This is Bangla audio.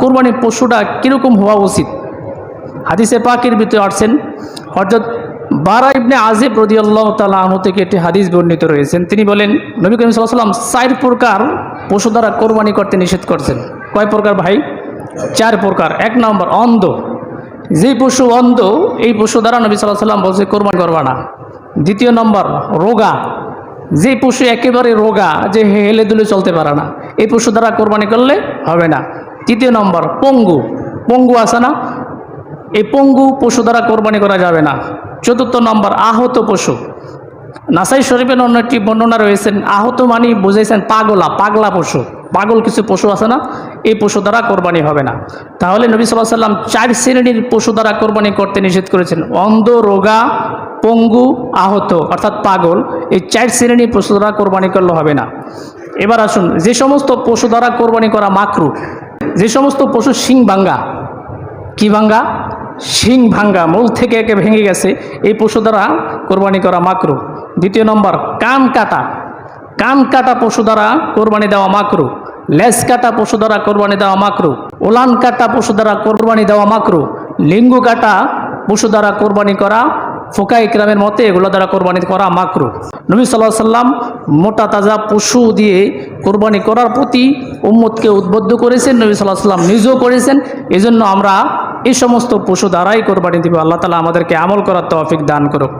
কোরবানির পশুটা কীরকম হওয়া উচিত? হাদিসে পাকের ভিতরে আসছেন হজরত বারা ইবনে আজিব রদি আল্লাহ তালা আনু থেকে একটি হাদিস বর্ণিত রয়েছেন। তিনি বলেন, নবী করিম সাল্লাম চার প্রকার পশু দ্বারা কোরবানি করতে নিষেধ করছেন। কয় প্রকার ভাই? চার প্রকার। এক নম্বর, অন্ধ। যে পশু অন্ধ, এই পশু দ্বারা নবী সাল্লাহ সাল্লাম বলছে, কোরবানি করবা না। দ্বিতীয় নম্বর, রোগা। যে পশু একেবারে রোগা, যে হেলে দুলে চলতে পারে না, এই পশু দ্বারা কোরবানি করলে হবে না। তৃতীয় নম্বর, পঙ্গু। পঙ্গু আছে না? এই পঙ্গু পশু দ্বারা কোরবানি করা যাবে না। চতুর্থ নম্বর, আহত পশু। নাসাই শরীফের অন্য একটি বর্ণনা রয়েছেন, আহত মানি বুঝেছেন পাগলা পাগলা পশু। পাগল কিছু পশু আছে না? এই পশু দ্বারা কোরবানি হবে না। তাহলে নবী সাল্লাহ সাল্লাম চার শ্রেণির পশু দ্বারা কোরবানি করতে নিষেধ করেছেন। অন্ধ, রোগা, পঙ্গু, আহত, অর্থাৎ পাগল, এই চার শ্রেণির পশু দ্বারা কোরবানি করলে হবে না। এবার আসুন, যে সমস্ত পশু দ্বারা কোরবানি করা মাকরু যে সমস্ত পশু শিং ভাঙ্গা, কি ভাঙ্গা? শিং ভাঙ্গা, মূল থেকে একে ভেঙে গেছে। এই পশু দ্বারা কোরবানি করা মাকরু। দ্বিতীয় নম্বর, কান কাটা। কান কাটা পশু দ্বারা কোরবানি দেওয়া মাকরু। লেজ কাটা পশু দ্বারা কোরবানি দেওয়া মাকরু। ওলান কাটা পশু দ্বারা কোরবানি দেওয়া মাকরু। লিঙ্গু কাটা পশু দ্বারা কোরবানি করা ফোকা ইকরামের মতে এগুলো দ্বারা কোরবানি করা মাকরু। নবী সাল্লাহ সাল্লাম মোটা তাজা পশু দিয়ে কোরবানি করার প্রতি উম্মতকে উদ্বুদ্ধ করেছেন, নবী সাল্লাহ সাল্লাম নিজেও করেছেন। এজন্য আমরা এই সমস্ত পশু দ্বারাই কোরবানি দিব। আল্লাহ তালা আমাদেরকে আমল করার তৌফিক দান করুক।